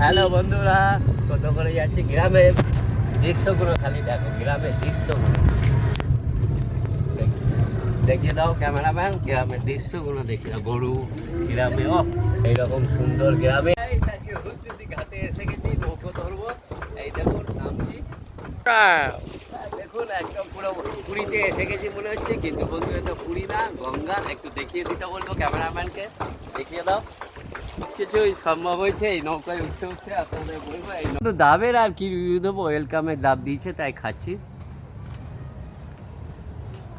Hello বন্ধুরা, কত করে যাচ্ছে গ্রামের দৃশ্যগুলো খালি দেখো, গ্রামের দৃশ্যগুলো। দেখিয়ে দাও ক্যামেরাম্যান, গ্রামের দৃশ্যগুলো দেখিয়ে দাও, গরু, গ্রামে, ও, এইরকম সুন্দর গ্রামে। ঘাটে এসে গেছি, নৌকো ধরবো। এই দেখুন নামছি। দেখুন, একদম পুরো পুরীতে এসে গেছি মনে হচ্ছে, কিন্তু বন্ধু, এটা পুরী না, গঙ্গা। একটু দেখিয়ে দিতে বলব ক্যামেরাম্যানকে। দেখিয়ে দাও। সম্ভব হয়েছে এই নৌকায় উঠতে উঠতে আপনাদের বলব তো দাবের আর কি রিভিউ দেবো ওয়েলকামের দাব দিয়েছে তাই খাচ্ছি।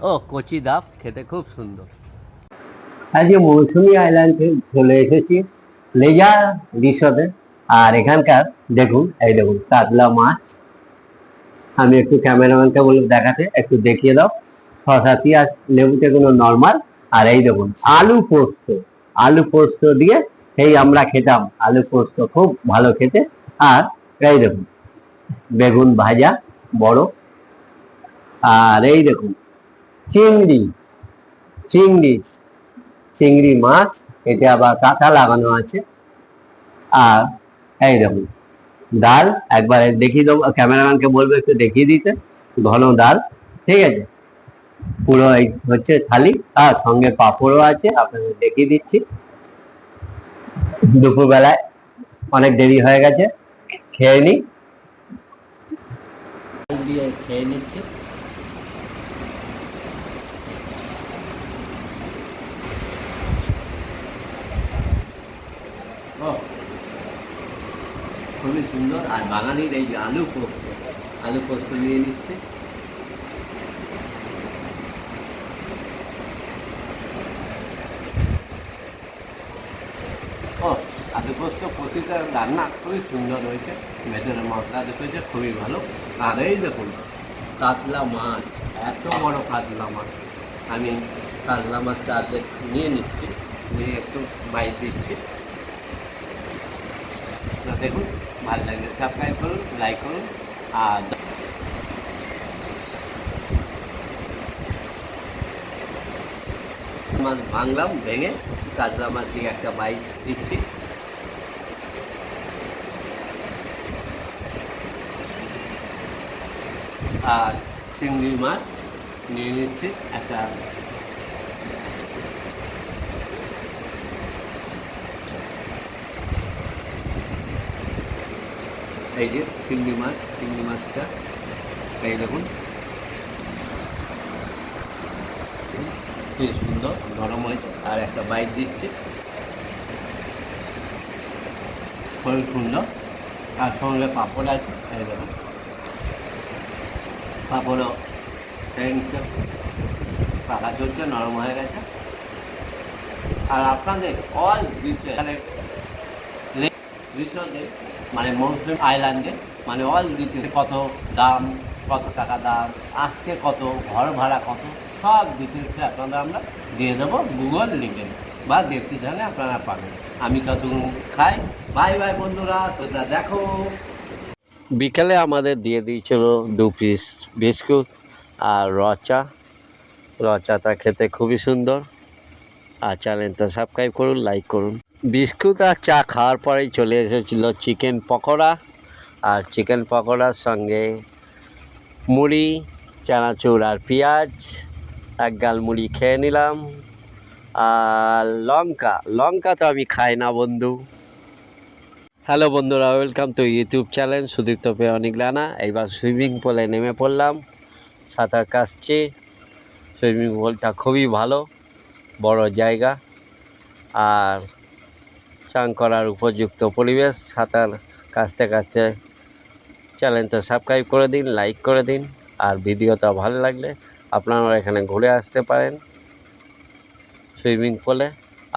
ও কচি দাব খেতে খুব সুন্দর। আজকে মৌসুমি আইল্যান্ডে চলে এসেছি লেজা রিসোর্টে। আর এখানকার দেখুন এই দেখুন কাতলা মাছ। আমি একটু ক্যামেরাম্যানকে বলে দেখাতে একটু দেখিয়ে দাও। শশা পেঁয়াজ লেবু টেগুলো নর্মাল আর এই দেখুন আলু পোস্ত। আলু পোস্ত দিয়ে সেই আমরা খেতাম। আলু পোস্ত খুব ভালো খেতে। আর এই দেখুন, বেগুন ভাজা বড়। আর এই দেখুন, চিংড়ি চিংড়ি চিংড়ি মাছ, এতে আবার কাঁথা লাগানো আছে। আর এই দেখুন, ডাল, একবার দেখিয়ে দেবো, ক্যামেরাম্যানকে বলব একটু দেখিয়ে দিতে, ঘন ডাল, ঠিক আছে? পুরো এই হচ্ছে থালি, আর সঙ্গে পাঁপড়ও আছে, আপনাদের দেখিয়ে দিচ্ছি। দুপুরবেলায় অনেক দেরি হয়ে গেছে, খেয়ে নি। খেয়ে নিচ্ছি। খুবই সুন্দর। আর বাঙালির এই আলু পোস্ত আলু পোস্ত নিয়ে নিচ্ছে। প্রতিটা রান্না খুবই সুন্দর হয়েছে। ভেতরে মশলা দেখেছে, খুবই ভালো। আর এই দেখুন, কাতলা মাছ, এত বড় কাতলা মাছ। আমি কাতলা মাছটা আর্ধেক নিয়ে নিচ্ছি, নিয়ে একটু বাইর দিচ্ছি। দেখুন, ভালো লাগলে সাবস্ক্রাইব করুন লাইক করুন, আর মাছ ভাঙলাম, ভেঙে কাতলা মাছ দিয়ে একটা বাইক দিচ্ছি। আর চিংড়ি মাছ নিয়ে নিচ্ছি একটা এই যে চিংড়ি মাছ, চিংড়ি মাছটা এই দেখুন। সুন্দর নরম হয়েছে, আর একটা বাইট দিচ্ছে। খুবই সুন্দর। আর সঙ্গে পাপড় আছে, এই দেখুন। পাঁপড়ও। পাকা চলছে, নরম হয়ে গেছে। আর আপনাদের অল এখানে রিসোর্টে মানে মৌসুম আইল্যান্ডে মানে অল ডিটেল কত দাম, কত টাকা দাম আসতে কত, ঘর ভাড়া কত, সব ডিটেলসে আপনাদের আমরা দিয়ে দেবো গুগল লিঙ্কে বা ডেসক্রিপশানে আপনারা পাবেন। আমি কত খাই। বাই বাই বন্ধুরা। তোমরা দেখো। বিকেলে আমাদের দিয়ে দিয়েছিল দু পিস বিস্কুট আর রচা রচাটা খেতে খুবই সুন্দর। আর চ্যানেলটা সাবস্ক্রাইব করুন লাইক করুন। বিস্কুট আর চা খাওয়ার পরেই চলে এসেছিল চিকেন পকোড়া। আর চিকেন পকোড়ার সঙ্গে মুড়ি, চানাচুর আর পেঁয়াজ, এক গাল মুড়ি খেয়ে নিলাম। আর লঙ্কা লঙ্কা তো আমি খাই না বন্ধু। হ্যালো বন্ধুরা welcome to YouTube channel Sudipta অনেক রানা। এইবার সুইমিং পুলে নেমে পড়লাম, সাঁতার কাটছি। সুইমিং পুলটা খুবই ভালো, বড় জায়গা। আর চান করার উপযুক্ত পরিবেশ, সাঁতার কাটতে কাটতে চ্যানেলটা সাবস্ক্রাইব করে দিন লাইক করে দিন। আর ভিডিওটা ভালো লাগলে আপনারা এখানে ঘুরে আসতে পারেন সুইমিং পুলে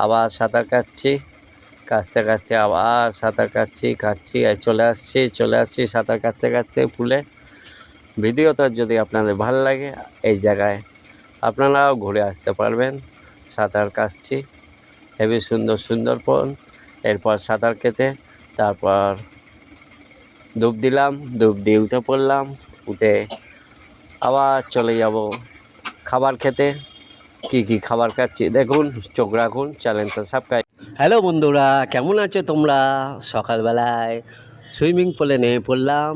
আবার সাঁতার কাটছি। কাটতে কাটতে আবার সাঁতার কাটছি কাটছি আর চলে আসছি চলে আসছি সাঁতার কাটতে কাটতে পুলে ভিডিওটা যদি আপনাদের ভালো লাগে এই জায়গায়, আপনারাও ঘুরে আসতে পারবেন। সাঁতার কাটছি, হেবি সুন্দর সুন্দরবন, এরপর সাঁতার কেটে তারপর ডুব দিলাম, ডুব দিয়ে উঠে পড়লাম, উঠে আবার চলে যাব খাবার খেতে। কি কি খাবার খাচ্ছি দেখুন, চোখ রাখুন, চ্যানেলটা সাবস্ক্রাইব হ্যালো বন্ধুরা, কেমন আছো তোমরা? সকালবেলায় সুইমিং পুলে নেমে পড়লাম।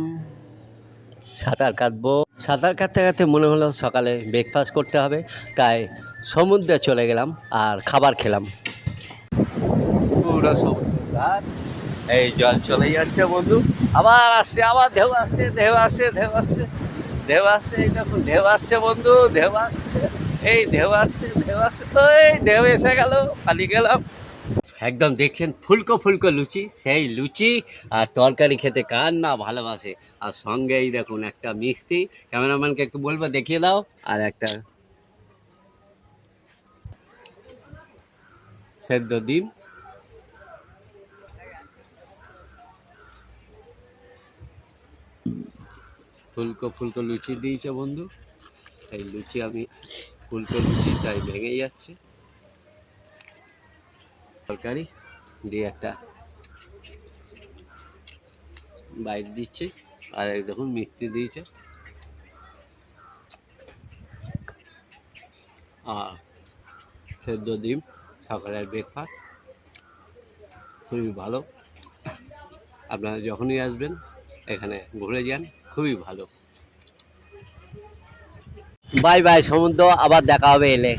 সাঁতার কাটবো। সাঁতার কাটতে কাটতে মনে হলো সকালে ব্রেকফাস্ট করতে হবে, তাই সমুদ্রে চলে গেলাম আর খাবার খেলাম। পুরো এই জল চলে যাচ্ছে বন্ধু। আবার আসছে, আবার ঢেউ আসছে ঢেউ আসছে ঢেউ আসছে ঢেউ আসছে, এই ঢেউ আসছে বন্ধু, ঢেউ আসছে এই ঢেউ আসছে ঢেউ আসছে তো এই ঢেউ এসে গেল, পালিয়ে গেলাম। একদম দেখছেন ফুলকো ফুলকো লুচি, সেই লুচি আর তরকারি খেতে কার না ভালোবাসে। আর সঙ্গে এই দেখুন একটা মিষ্টি। ক্যামেরাম্যানকে একটু বলব, দেখিয়ে দাও। আর একটা সেদ্ধ ডিম। ফুলকো ফুলকো লুচি দিয়েছে বন্ধু। এই লুচি আমি, ফুলকো লুচি তাই ভেঙে যাচ্ছে। তরকারি, দিয়ে একটা বাইট দিচ্ছে, আর এই দেখুন মিষ্টি দিয়েছে। আর সেদ্ধ ডিম সকালের ব্রেকফাস্ট খুবই ভালো। আপনারা যখনই আসবেন, এখানে ঘুরে যান, খুবই ভালো। বাই বাই, সমুদ্র, আবার দেখা হবে এলে।